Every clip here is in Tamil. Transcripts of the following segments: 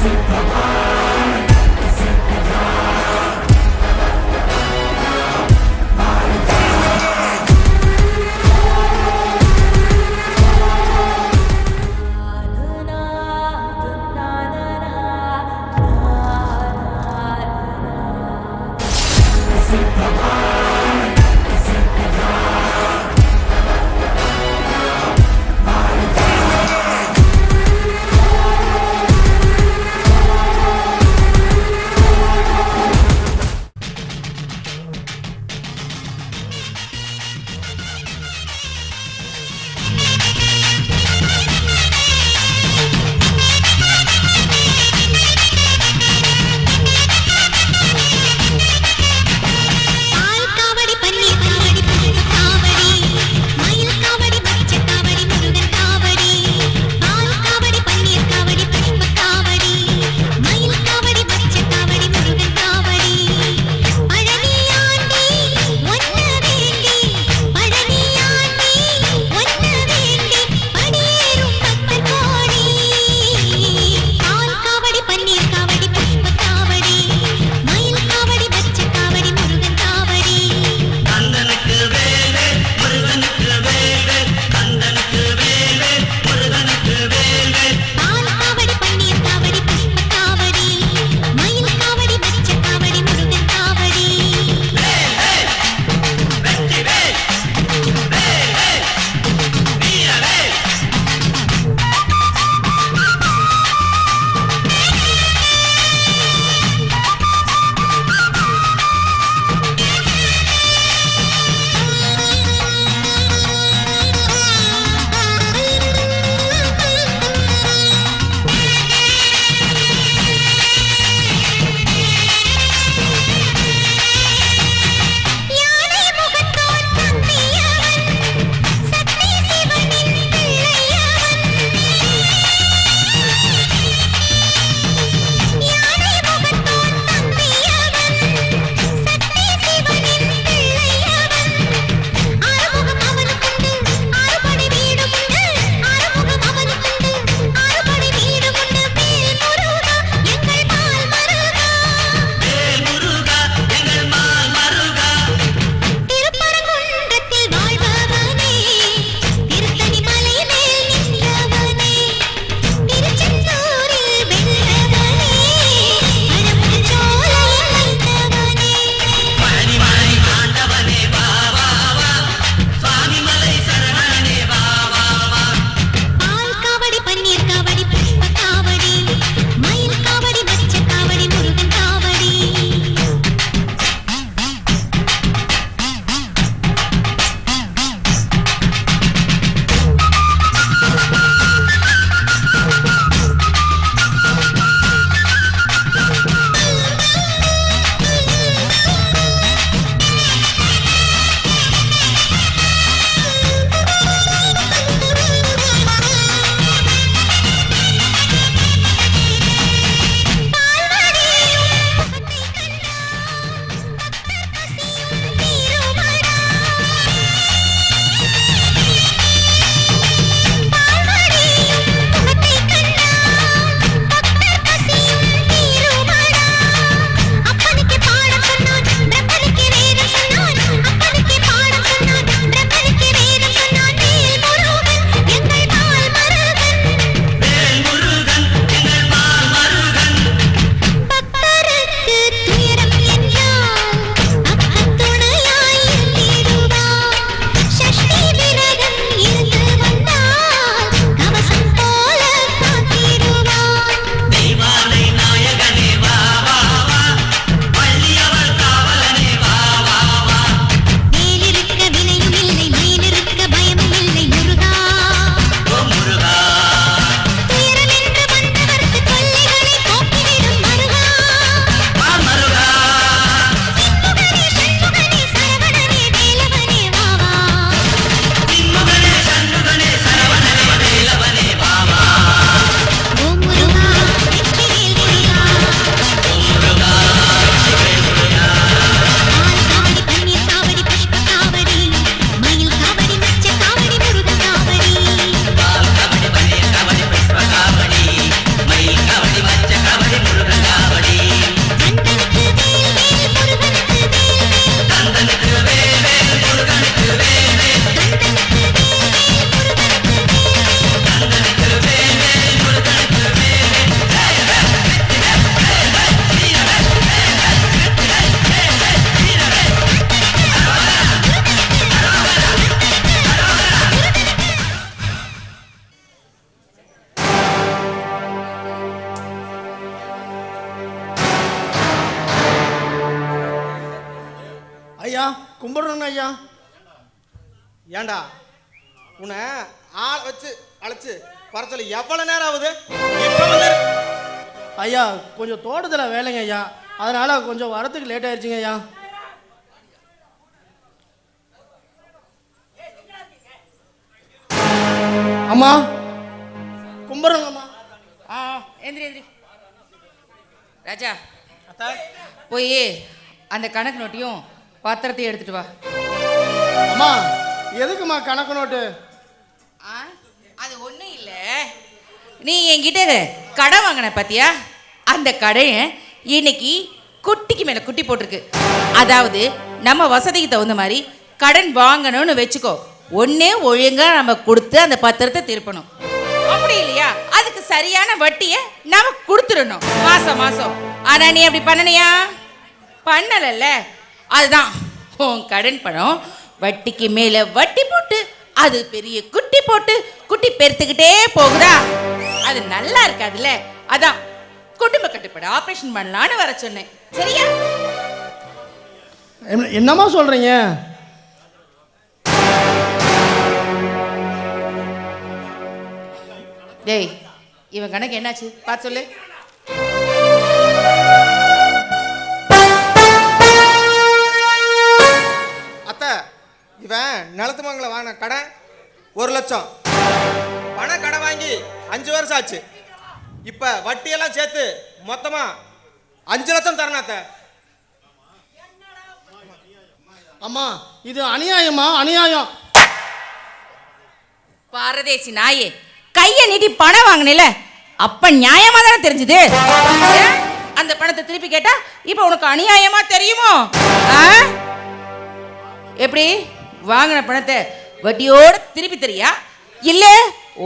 பச்சை கும்பிடுறேங்க ஐயா. ஏண்டா? உன்னை ஆள் வச்சு அழைச்சு வர சொல்லி எவ்வளவு நேரம் ஆகுது? ஐயா கொஞ்சம் தோட்டத்தில் வேலைங்க ஐயா. அதனால கொஞ்சம் வரத்துக்கு லேட் ஆயிடுச்சுங்க ஐயா. அம்மா கும்பிடுறேங்கம்மா ஆ எந்திரி எந்திரி. ராஜா போய் அந்த கணக்கு நோட்டையும் பத்திரத்தையும் எடுத்துட்டு வா. அம்மா எதுக்குமா கணக்கு நோட்டு? ஆ அது ஒன்றும் இல்லை. நீ என்கிட்ட கடை வாங்கின பாத்தியா? அந்த கடையை இன்னைக்கு குட்டிக்கு மேலே குட்டி போட்டிருக்கு. அதாவது நம்ம வசதிக்கு தகுந்த மாதிரி கடன் வாங்கணும்னு வச்சுக்கோ. ஒன்னே ஒழுங்கா நம்ம கொடுத்து அந்த பத்திரத்தை திருப்பணும். அப்படி இல்லையா? அதுக்கு சரியான வட்டியை நாம கொடுத்துடணும். மாசம் மாசம். ஆனா நீ அப்படி பண்ணனியா? பண்ணலல்ல. அதுதான். உன் கடன் பணம் வட்டிக்கு மேல வட்டி போட்டு அது பெரிய குட்டி போட்டு குட்டி பெருத்துக்கிட்டே போகுதா? அது நல்லா இருக்காதுல்ல? அதான் குடும்ப கட்டுப்பாடு ஆபரேஷன் பண்ணலான்னு வர சொன்னேன். சரியா? என்ன- என்னம்மா சொல்கிறீங்க டேய் இவன் கணக்கு என்னாச்சு? பார்த்து சொல்லு. இவன் நிலத்து மங்கல வாங்கின கடை ஒரு லட்சம். பண கடை வாங்கி அஞ்சு வருஷம் ஆச்சு. இப்ப வட்டியெல்லாம் சேர்த்து மொத்தமா அஞ்சு லட்சம் தரணும் அத்தை. அம்மா இது அநியாயமா? அநியாயம். பாரதேசி நாயே கையை நீட்டி பணம் வாங்கினில அப்ப நியாயமா தானே தெரிஞ்சுது? அந்த பணத்தை திருப்பி கேட்டா இப்ப உனக்கு அநியாயமா தெரியுமோ? ஆ? எப்படி? வாங்கின பணத்தை வட்டியோட திருப்பி தெரியா? இல்லை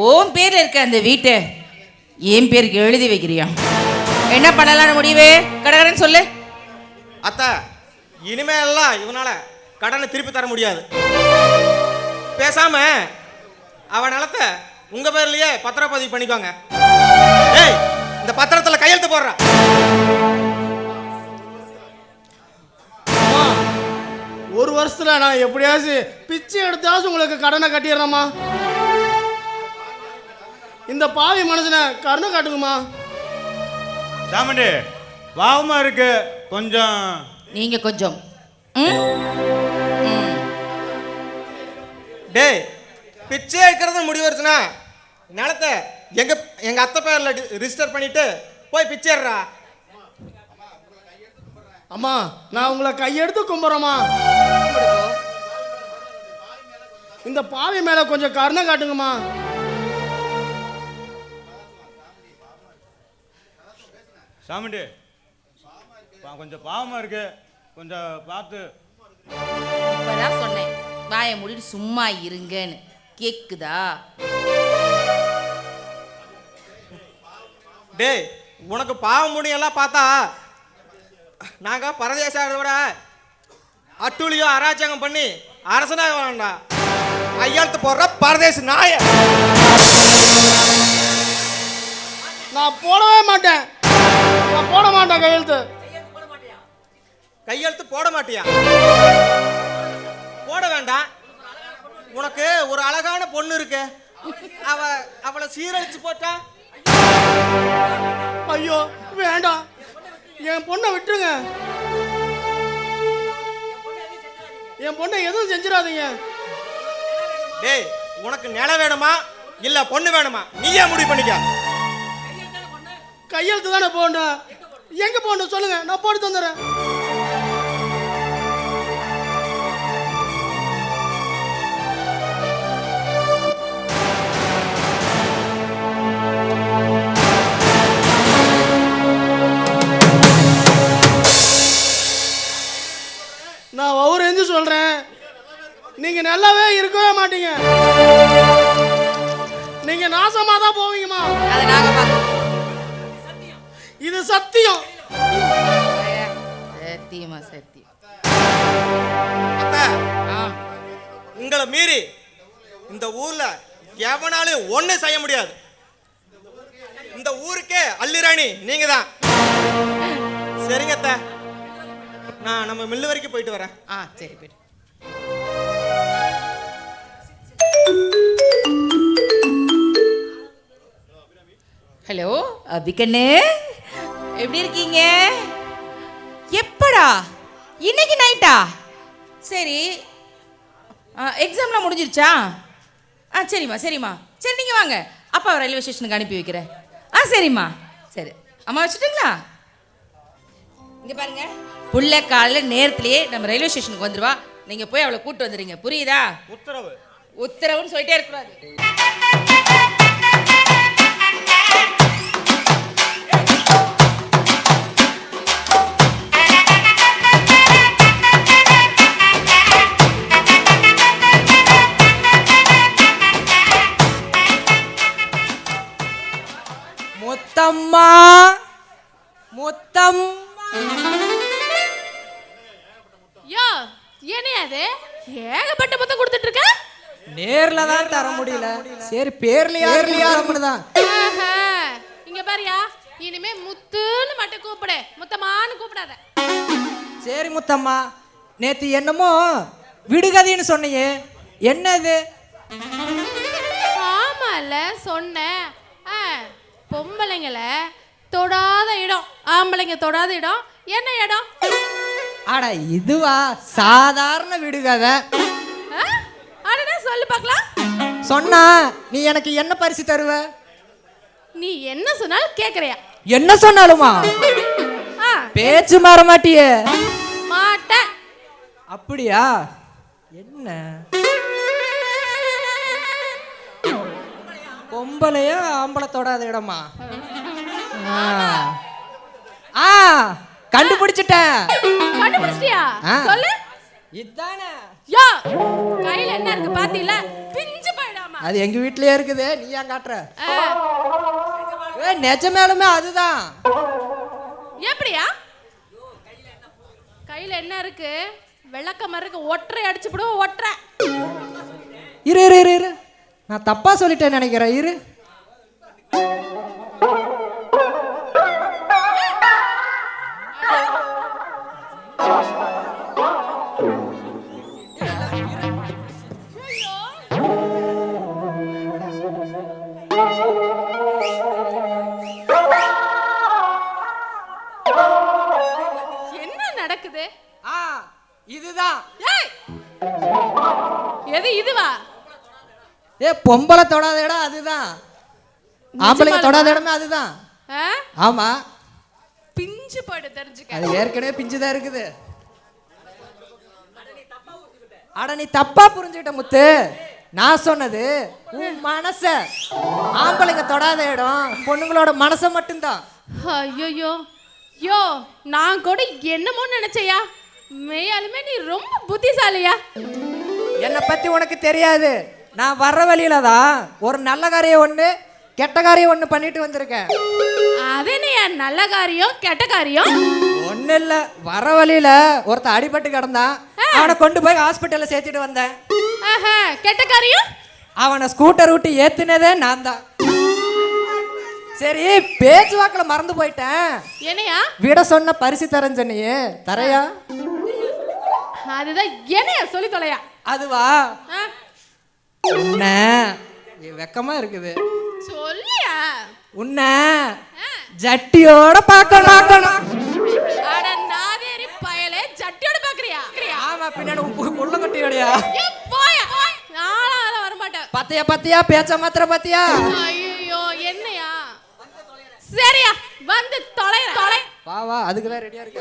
ஓம் பேரில் இருக்க அந்த வீட்டை என் பேருக்கு எழுதி வைக்கிறியா? என்ன பண்ணலாம்னு முடிவு? கடகரன் சொல்லு. அத்தா இனிமேலாம் எல்லாம் இவனால கடனை திருப்பி தர முடியாது. பேசாம அவன் நிலத்தை உங்க பேர்லயே பத்திரப்பதிவு பண்ணிக்கோங்க. ஏய் இந்த பத்திரத்துல கையெழுத்து போடுறான் ஒரு வருஷத்துல நான் எப்படியாச்சும் பிச்சை எடுத்தாச்சும் உங்களுக்கு கடனை கட்டிடுறேம்மா இந்த பாவி மனுஷனை கருணை காட்டுங்கம்மா. சாமண்டி பாவமா இருக்கு. கொஞ்சம். நீங்க கொஞ்சம். ம்? ம். டேய் பிச்சை எடுக்கிறது முடிவுச்சுனா நிலத்தை எங்க எங்க அத்தை பேர்ல ரிஜிஸ்டர் பண்ணிட்டு போய் பிச்சை எடுறா. அம்மா நான் உங்களை கையெடுத்து கும்பிட்றேம்மா. இந்த பாவி மேல கொஞ்சம் கருணை காட்டுங்கம்மா. சாமண்டி கொஞ்சம் பாவமா இருக்கு. கொஞ்சம் பார்த்து. இப்பதான் சொன்னேன். வாயை மூடிட்டு சும்மா இருங்கன்னு. கேக்குதா? டேய் உனக்கு பாவம் முடியெல்லாம் பார்த்தா நாங்க பரதேசாகிறத விட அட்டூழியோ அராஜகம் பண்ணி அரசனாக வேண்டாம் கையெழுத்து போடுற பரதேச நாய நான் போடவே மாட்டேன். நான் போட மாட்டேன் கையெழுத்து. கையெழுத்து போட மாட்டியா? போட வேண்டாம். உனக்கு ஒரு அழகான பொண்ணு இருக்கு. அவ அவளை சீரழிச்சு போட்டா? ஐயோ வேண்டாம். என் பொண்ணை விட்டுருங்க. என் பொண்ணை எதுவும் செஞ்சிடாதீங்க. டேய் உனக்கு நிலம் வேணுமா? இல்ல பொண்ணு வேணுமா? நீயே முடிவு பண்ணிக்க. கையெழுத்து தானே போடணும் எங்க போகணும் சொல்லுங்க நான் போட்டு தந்துடுறேன். நான் ஒவ்வொரு எஞ்சி சொல்றேன். நீங்க நல்லாவே இருக்கவே மாட்டீங்க. நீங்க நாசமா தான் போவீங்கம்மா. அதை நாங்க பார்க்கறோம். இது சத்தியம். சத்தியமா சத்தியம். அத்தை, ஆ உங்களை மீறி இந்த ஊர்ல எவனாலும் ஒண்ணு செய்ய முடியாது. இந்த ஊருக்கே அள்ளிராணி நீங்க தான் சரிங்க அத்தை. நான் நம்ம மில்லு வரைக்கும் போயிட்டு வரேன். ஆ சரி போயிட்டு. ஹலோ? அபிகண்ணு எப்படி இருக்கீங்க? எப்படா? இன்னைக்கு நைட்டா சரி. எக்ஸாம்லாம் முடிஞ்சிருச்சா? ஆ சரிம்மா சரிம்மா. சரி நீங்கள் வாங்க. அப்பா ரயில்வே ஸ்டேஷனுக்கு அனுப்பி வைக்கிறேன். ஆ சரிம்மா. சரி. அம்மா வச்சுட்டுங்களா? இங்கே பாருங்க. புள்ள காலையில் நேரத்திலேயே நம்ம ரயில்வே ஸ்டேஷனுக்கு வந்துடுவா நீங்கள் போய் அவளை கூட்டு வந்துடுங்க புரியுதா? உத்தரவு. உத்தரவுன்னு சொல்லிட்டே இருக்கக்கூடாது. முத்தம்மா யோ என்ன அது? ஏகப்பட்ட மொத்தம் கொடுத்துட்டு இருக்க? நேர்ல தான் தர முடியல. சரி பேர்லயா தான் ஆஹா. இங்க பாரியா இனிமே முத்துன்னு மட்டும் கூப்பிடு. முத்தமான்னு கூப்பிடாத. சரி முத்தம்மா. நேத்து என்னமோ விடுகதைன்னு சொன்னியே. என்னது? ஆமால சொன்னேன் ஆ, பொம்பளைங்களை தொடாத இடம். ஆம்பளைங்க தொடாத இடம். என்ன இடம்? அட இதுவா? சாதாரண விடுகதை ஆ? அடடா சொல்லு பார்க்கலாம் சொன்னா நீ எனக்கு என்ன பரிசு தருவ? நீ என்ன சொன்னாலும் கேக்குறியா? என்ன சொன்னாலுமா? பேச்சு மாற மாட்டியே. மாட்டேன் அப்படியா? என்ன? பொம்பளையா ஆம்பளை தொடாத இடமா? ஆ. கண்டுபிடிச்சிட்டேன். கண்டுபிடிச்சிட்டியா. சொல்லு. இதானே. யோ கையில என்ன இருக்கு பாத்தீல பிஞ்சு போயிடாம. அது எங்க வீட்லயே இருக்குது. நீ ஏன் காட்டுற? ஆ, ஏ நிஜமேலுமே அதுதான். எப்படியா? கையில என்ன இருக்கு? விளக்கம் இருக்கு. ஒற்றை அடிச்சு விடுவோம் ஒற்றை. இரு இரு இரு இரு. நான் தப்பா சொல்லிட்டேன்னு நினைக்கிறேன். இரு. நடக்குது? ஆ இதுதான். எது இதுவா? ஏ பொம்பளை தொடாத இடம் அதுதான் ஆம்பளைங்க தொடாத இடமே அதுதான்? ஆமா. பிஞ்சு போயிடு தெரிஞ்சுக்க. அது ஏற்கனவே பிஞ்சுதான் இருக்குது. அட நீ தப்பா புரிஞ்சுக்கிட்ட. முத்து. நான் சொன்னது உன் மனச ஆம்பளைங்க தொடாத இடம் பொண்ணுங்களோட மனச மட்டும்தான். ஐயோ யோ நான் கூட என்னமோ நினைச்சையா? மெய்யாலுமே நீ ரொம்ப புத்திசாலியா? என்னை பத்தி உனக்கு தெரியாது. நான் வர்ற வழியில தான் ஒரு நல்ல காரியம் ஒண்ணு கெட்ட காரியம் ஒண்ணு பண்ணிட்டு வந்திருக்கேன் அதனையா நல்ல காரியம் கெட்ட காரியம் ஒன்றும் இல்லை. வர வழியில ஒருத்தன் அடிபட்டு கிடந்தான். அவனை கொண்டு போய் ஹாஸ்பிட்டல்ல சேர்த்துட்டு வந்தேன். ஆஹா, கெட்ட காரியம் அவனை ஸ்கூட்டர் விட்டு ஏத்துனதே நான் தான். சரி பேச்சுவாக்கில் மறந்து போயிட்டேன். என்னையா? விட சொன்ன பரிசு தரேன்னு சொன்னியே. தரையா? அதுதான் என்னையா? சொல்லி தொலையா. அதுவா? ஆ, ஏய், வெக்கமா இருக்குது. சொல்லியா? உன்னை ஜட்டியோட பார்க்கணும். பார்க்கணும். அட நாதேரி பயலே ஜட்டியோட பாக்குறியா ஆமா பின்னாடி உன் புள்ள கட்டியோடையா போயா நானும் அதெல்லாம் வரமாட்டேன். பத்தியா பத்தியா பேச்ச மாத்திர பத்தியா? ஐயோ என்னையா? சரியா வந்து தொலை தொலை. வா வா அதுக்கு தான் ரெடியா இருக்க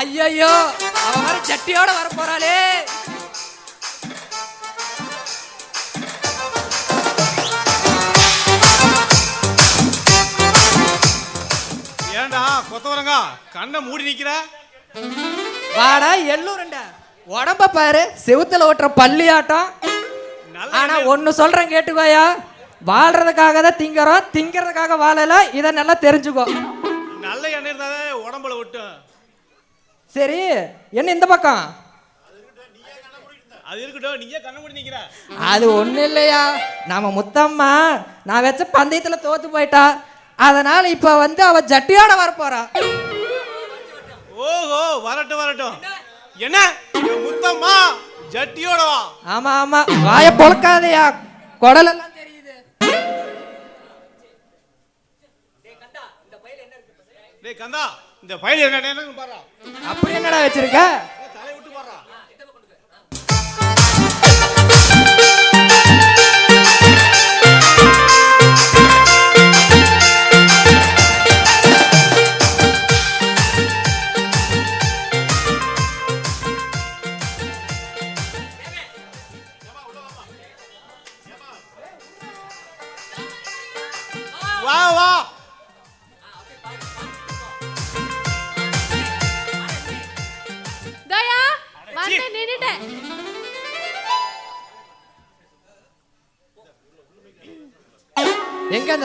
ஐயோ அவ மாதிரி ஜட்டியோட வர போறாளே ஏன்டா கொத்தவரங்கா கண்ணை மூடி நிக்கிற? வாடா எல்லூருண்ட உடம்ப பாரு செவுத்துல ஓட்டுற பள்ளி ஆட்டம் நல்ல ஆனா ஒன்னு சொல்றேன் கேட்டுக்கோயா. வாழ்றதுக்காக தான் திங்கறோம் திங்கறதுக்காக வாழல இதை நல்லா தெரிஞ்சுக்கோ. நல்ல எண்ணெய் இருந்தாலே உடம்புல விட்டும் சரி என்ன இந்த பக்கம்? அது இருக்கட்டும் நீயே கண்ணை மூடி நிக்கிற. அது ஒன்றும் இல்லையா? நம்ம முத்தம்மா நான் வச்ச பந்தயத்துல தோத்து போயிட்டா. அதனால இப்ப வந்து அவ ஜட்டியோட வரப்போறா. ஓஹோ வரட்டும் வரட்டும். என்ன? என் முத்தம்மா ஜட்டியோட வா. ஆமா ஆமா. வாய பொழக்காதயா. குடலெல்லாம் தெரியுது. டேய் கந்தா இந்த ஃபைல் என்ன என்னன்னு பாரு. அப்படி என்னடா வச்சிருக்க? தலை விட்டு பாரு.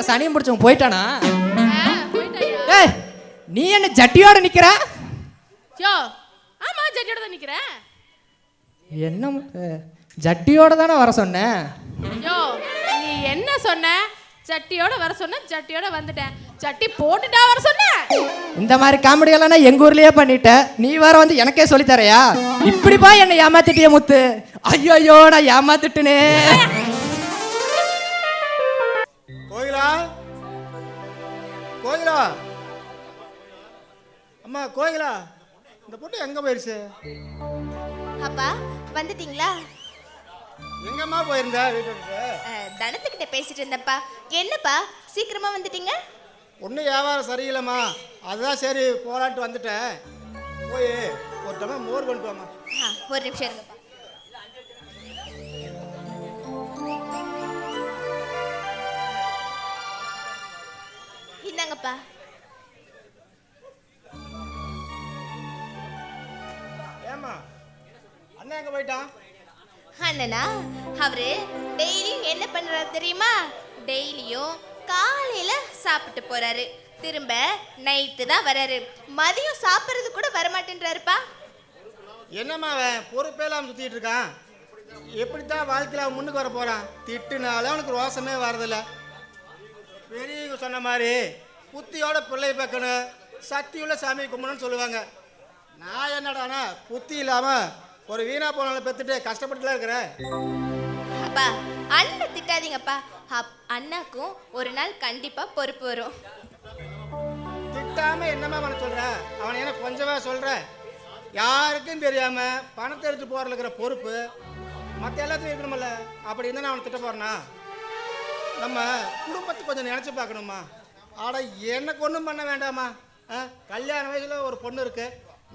சனியம் பிடிச்சவன் போயிட்டானா? ஏய் நீ என்ன ஜட்டியோட நிக்கிற? யோ ஆமா ஜட்டியோட தான் நிக்கிறேன். என்ன ஜட்டியோட தானே வர சொன்னேன் யோ நீ என்ன சொன்ன? சட்டியோட வர சொன்ன சட்டியோட வந்துட்டேன். சட்டி போட்டுட்டா வர சொன்ன? இந்த மாதிரி காமெடி எல்லாம் நான் எங்க ஊர்லயே பண்ணிட்டேன். நீ வேற வந்து எனக்கே சொல்லி தரையா? இப்படிப்பா என்னை ஏமாத்திட்டிய முத்து. ஐயோ நான் ஏமாத்திட்டனே. கோயிலா அம்மா கோயிலா? இந்த பொண்ணு எங்க போயிருச்சு? அப்பா வந்துட்டீங்களா? எங்கம்மா போயிருந்தா வீட்டு தனத்துக்கிட்ட பேசிட்டு இருந்தப்பா என்னப்பா சீக்கிரமா வந்துட்டீங்க? ஒன்றும் வியாபாரம் சரியில்லைம்மா. அதுதான் சரி போலான்ட்டு வந்துட்டேன். போய் ஒரு டம்ளர் மோர் கொண்டு வாம்மா. ஆ, ஒரு நிமிஷம் இருங்கப்பா. இந்தாங்கப்பா. ஏம்மா அண்ணன் எங்க போயிட்டான்? அண்ணனா அவரு டெய்லியும் என்ன பண்றாரு தெரியுமா? டெய்லியும் காலையில சாப்பிட்டு போறாரு. திரும்ப நைட்டு தான் வராரு. மதியம் சாப்பிட்றது கூட வரமாட்டேன்றாருப்பா. என்னம்மா அவன்? பொறுப்பே இல்லாமல் சுற்றிட்டு இருக்கான். எப்படித்தான் வாழ்க்கையில் அவன் முன்னுக்கு வர போகிறான் திட்டுனால அவனுக்கு ரோசமே வரதில்ல. பெரியவங்க சொன்ன மாதிரி புத்தியோட பிள்ளை பார்க்கணும். சக்தியுள்ள சாமி கும்பிடணும்னு சொல்லுவாங்க. நான் என்னடானா புத்தி இல்லாமல் ஒரு வீணா போனால பெற்றுட்டு கஷ்டப்பட்டுலாம் இருக்கிறேன். அப்பா அண்ணன் திட்டாதீங்கப்பா. அப் அண்ணாக்கும் ஒரு நாள் கண்டிப்பா பொறுப்பு வரும். திட்டாமல் என்னம்மா பண்ண சொல்கிற அவனை என்ன கொஞ்சமா சொல்கிற யாருக்கும் தெரியாமல் பணத்தை எடுத்து போகிறதுல இருக்கிற பொறுப்பு மற்ற எல்லாத்தையும் இருக்கணுமில்ல அப்படி இருந்தா நான் அவனை திட்ட போகிறேனா நம்ம குடும்பத்தை கொஞ்சம் நினச்சி பார்க்கணுமா? ஆட எனக்கு ஒன்றும் பண்ண வேண்டாமா? கல்யாண வயசில் ஒரு பொண்ணு இருக்கு.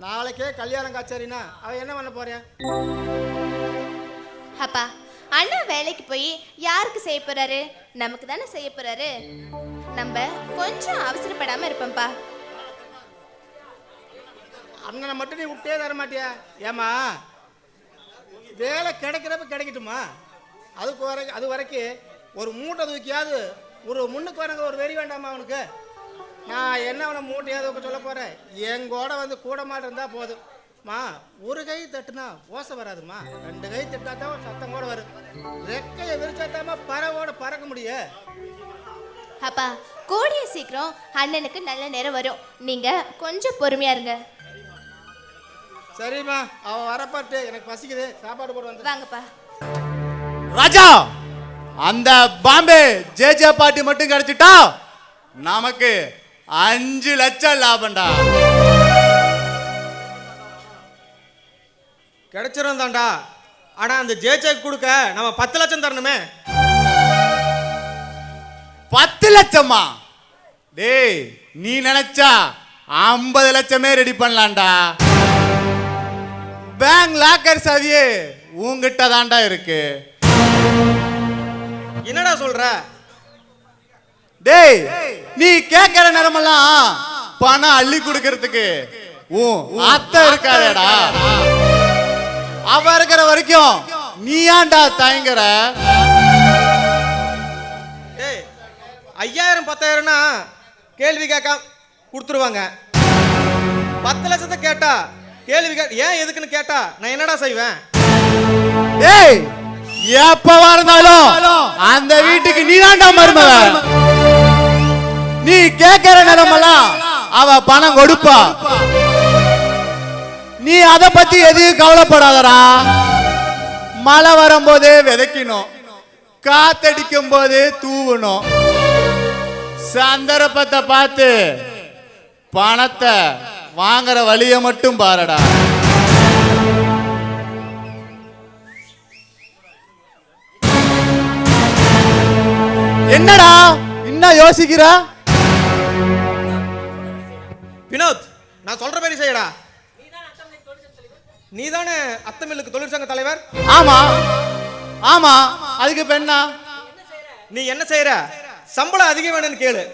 நாளைக்கே கல்யாணம் காய்ச்சறினா அவன் என்ன பண்ண போறேன் அப்பா அண்ணா வேலைக்கு போய் யாருக்கு செய்ய போறாரு? நமக்கு தானே செய்ய போறாரு. நம்ம கொஞ்சம் அவசரப்படாம இருப்போம்ப்பா. அண்ணனை மட்டும் நீ விட்டே தர மாட்டியா? ஏமா வேலை கிடைக்கிறப்ப கிடைக்கட்டுமா? அதுக்கு வரை அது வரைக்கும் ஒரு மூட்டை தூக்கியாவது ஒரு முன்னுக்கு வரங்க ஒரு வெறி வேண்டாமா அவனுக்கு? நான் என்ன அவனை மூட்டையாவது சொல்ல போகிறேன் எங்கூட வந்து கூட மாட்டு இருந்தால் போதும். மா ஒரு கை தட்டுனா ஓசை வராதுமா? ரெண்டு கை தட்டினா தான் சத்தம் கூட வரும். ரெக்கையை விரிச்சாத்தாம பறவோட பறக்க முடியும். அப்பா கூடிய சீக்கிரம் அண்ணனுக்கு நல்ல நேரம் வரும். நீங்க கொஞ்சம் பொறுமையா இருங்க. சரிம்மா அவன் வரப்பாட்டு எனக்கு பசிக்குது. சாப்பாடு போட்டு வந்து வாங்கப்பா. ராஜா! அந்த பாம்பே ஜே ஜே பாட்டி மட்டும் கிடைச்சிட்டா நமக்கு அஞ்சு லட்சம் லாபம்டா. கிடைச்சிரும் தாண்டா. ஆனால் அந்த ஜேச்சேக்கு கொடுக்க நம்ம பத்து லட்சம் தரணுமே. பத்து லட்சமா? டேய் நீ நினைச்சா ஐம்பது லட்சமே ரெடி பண்ணலாம்டா. பேங்க் லாக்கர் சாவியே உங்ககிட்ட தான்டா இருக்கு. என்னடா சொல்ற? டேய் நீ கேட்கிற நேரமெல்லாம் பணம் அள்ளி கொடுக்கறதுக்கு உன் அத்தை இருக்காடா அவ இருக்கிற வரைக்கும் நீ ஏன்டா தயங்குற? ஏய் ஐயாயிரம் பத்தாயிரம்னா கேள்வி கேட்க கொடுத்துருவாங்க. பத்து லட்சத்தை கேட்டா கேள்வி கே ஏன் எதுக்குன்னு கேட்டா நான் என்னடா செய்வேன்? டேய் எப்பவா இருந்தாலும் அந்த வீட்டுக்கு நீ தான்டா மருமக. நீ கேட்கிற நேரமெல்லாம் அவ பணம் கொடுப்பா. நீ அத பத்தி எதையும் கவலைப்படாதடா. மழை வரும்போது விதைக்கணும். காத்தடிக்கும் போது தூவணும். சந்தர்ப்பத்தை பார்த்து பணத்தை வாங்குற வழியை மட்டும் பாருடா. என்னடா? இன்னும் யோசிக்கிறா? வினோத் நான் சொல்ற மாதிரி செய்யடா. நீ தானே அத்தமில்லுக்கு தொழிற்சங்க தலைவர்? ஆமா. ஆமா. அதுக்கு பெண்ணா நீ என்ன செய்யற சம்பளம் அதிகம் வேணும்னு கேளு.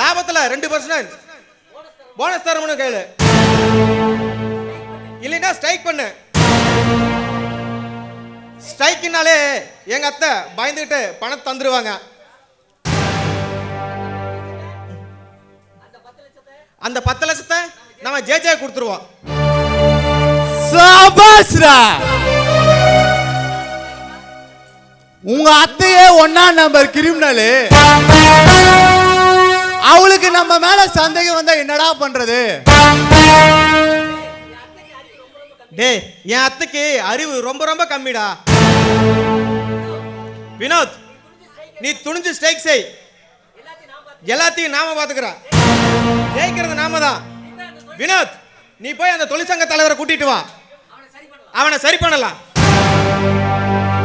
லாபத்துல ரெண்டு பர்சன்ட் போனஸ் தரணும்னு கேளு. இல்லைன்னா ஸ்ட்ரைக் பண்ணு. ஸ்ட்ரைக்குனாலே எங்க அத்தை பயந்துகிட்டு பணத்தை தந்துருவாங்க. அந்த பத்து லட்சத்தை நம்ம ஜேஜே கொடுத்துருவோம். உங்க அத்தையே ஒன்னா நம்பர் கிரிமினலு அவளுக்கு நம்ம மேல சந்தேகம் வந்தா என்னடா பண்றது? டேய் என் அத்தைக்கு அறிவு ரொம்ப ரொம்ப கம்மிடா. வினோத் நீ துணிஞ்சு ஸ்ட்ரைக் செய். எல்லாத்தையும் நாம பாத்துக்கிறோம் ஜெயிக்கிறது நாம தான். வினோத் நீ போய் அந்த தொழிற்சங்க தலைவரை கூட்டிட்டு வா. அவனை சரி பண்ணலாம்.